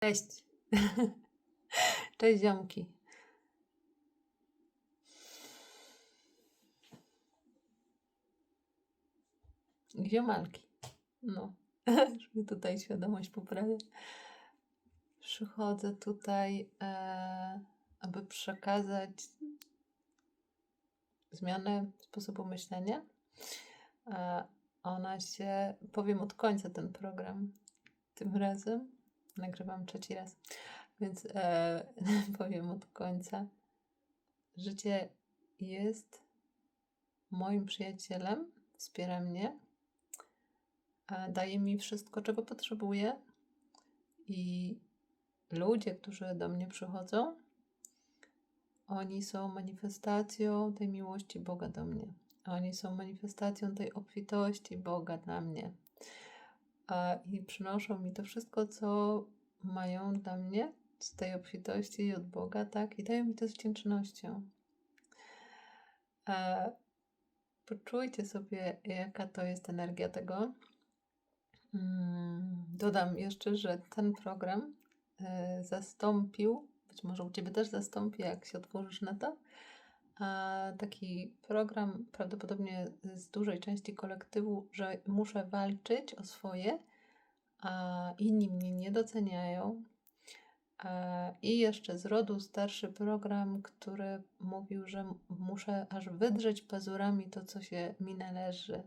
Cześć. Cześć ziomki. Ziomalki. No. Mi tutaj świadomość poprawia. Przychodzę tutaj, e, aby przekazać zmianę sposobu myślenia. E, ona się, powiem od końca ten program tym razem. Nagrywam trzeci raz, więc e, powiem od końca. Życie jest moim przyjacielem, wspiera mnie, daje mi wszystko, czego potrzebuję. I ludzie, którzy do mnie przychodzą, oni są manifestacją tej miłości Boga do mnie. Oni są manifestacją tej obfitości Boga dla mnie. A, I przynoszą mi to wszystko, co mają dla mnie z tej obfitości i od Boga, tak? I dają mi to z wdzięcznością. A, poczujcie sobie, jaka to jest energia tego. Mm, Dodam jeszcze, że ten program e, zastąpił, być może u Ciebie też zastąpi, jak się otworzysz na to, taki program prawdopodobnie z dużej części kolektywu, że muszę walczyć o swoje, a inni mnie nie doceniają. I jeszcze z rodu starszy program, który mówił, że muszę aż wydrzeć pazurami to, co się mi należy,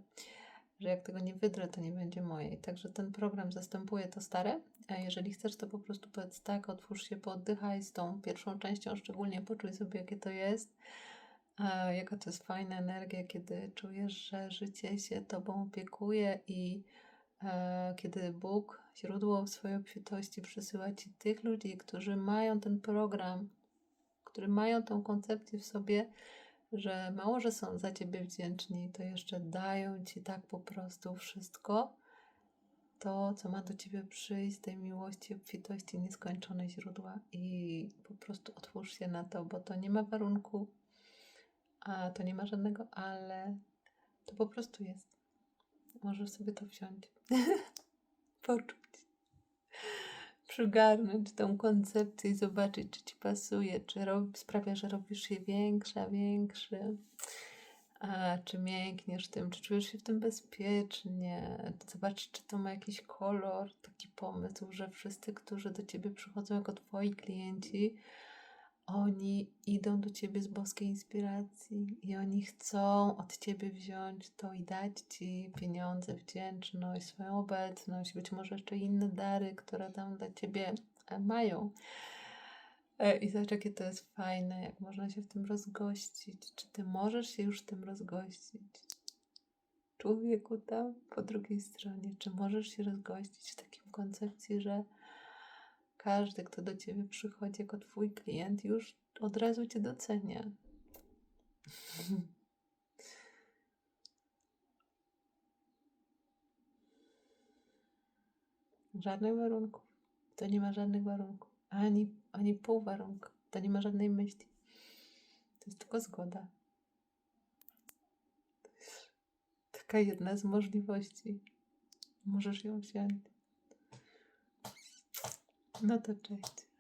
że jak tego nie wydrę, to nie będzie moje. Także ten program zastępuje to stare. A jeżeli chcesz, to po prostu powiedz tak, otwórz się, pooddychaj z tą pierwszą częścią, szczególnie poczuj sobie, jakie to jest. A jaka to jest fajna energia, kiedy czujesz, że życie się tobą opiekuje i e, kiedy Bóg, źródło swojej obfitości, przysyła ci tych ludzi, którzy mają ten program, którzy mają tą koncepcję w sobie, że mało, że są za ciebie wdzięczni, to jeszcze dają ci tak po prostu wszystko, to, co ma do ciebie przyjść tej miłości, obfitości, nieskończone źródła i po prostu otwórz się na to, bo to nie ma warunku, a to nie ma żadnego ale, to po prostu jest. Możesz sobie to wziąć, poczuć, przygarnąć tą koncepcję i zobaczyć, czy ci pasuje, czy rob, sprawia, że robisz się większa, większy, a czy miękniesz tym, czy czujesz się w tym bezpiecznie. Zobacz, czy to ma jakiś kolor, taki pomysł, że wszyscy, którzy do ciebie przychodzą jako twoi klienci, oni idą do ciebie z boskiej inspiracji i oni chcą od ciebie wziąć to i dać ci pieniądze, wdzięczność, swoją obecność, być może jeszcze inne dary, które tam dla ciebie e, mają. E, I zobacz, jakie to jest fajne, jak można się w tym rozgościć. Czy ty możesz się już w tym rozgościć? Człowieku tam po drugiej stronie, czy możesz się rozgościć w takim koncepcji, że każdy, kto do ciebie przychodzi jako twój klient, już od razu cię docenia. Żadnych warunków. To nie ma żadnych warunków. Ani, ani pół warunku. To nie ma żadnej myśli. To jest tylko zgoda. Taka jedna z możliwości. Możesz ją wziąć. No to cześć.